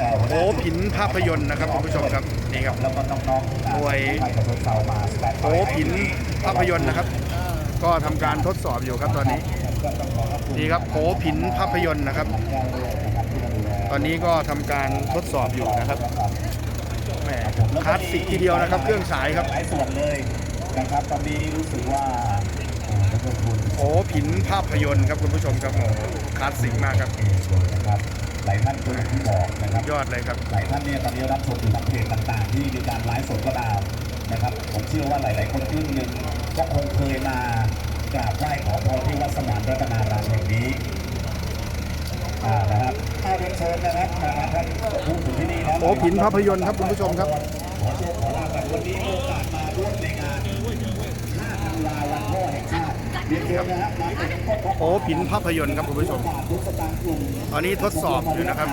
เอ่อหัวหโอ้น้าผินภาพยนตร์นะครับคุณผู้ชมครับนี่ครับแล้วก็น้องๆหน่วยไปกับรถเซามาสแตนบายโอ้ผินภาพยนตร์นะครับ ก็ทำการทดสอบอยู่ครับตอนนี้ก็ต้องขอขอบคุณนี่ครับโอ้ผินภาพยนตร์นะครับแก้วด้วยนะครับที่มาดูแลตอนนี้ก็ทำการทดสอบอยู่นะครับแหมคลาสสิกทีเดียวนะครับ เครื่องฉายครับหลายส่วนเลยนะครับตอนนี้รู้สึกว่าเอ่อนักลงทุนโอ้ผินภาพยนตร์ครับคุณผู้ชมครับโอ้คลาสสิกมากครับเองเลยนะครับหลายท่านก็อย่างที่บอกนะครับยอดเลยครับหลายท่านเนี่ยตอนนี้รับชมอยู่ทางเพจต่างๆ ที่มีการไลฟ์สดก็ตามนะครับ ผมเชื่อว่าหลาย ๆ คนครึ่งหนึ่งก็คงเคยมากราบไหว้ขอพรที่วัดสมานรัตนารามแห่งนี้อ่านะครับถ้าเรียนเชิญนะครับมาท่านผู้ถึงที่นี่แล้วโอ้ผินภาพยนตร์ครับคุณผู้ชมครับขอโชคขอลาบกันวันนี้มีโอกาส โอ้ผินภาพยนตร์ครับคุณผู้ชมทุกสตางค์กลุ่มตอนนี้ทดสอบอยู่นะครับ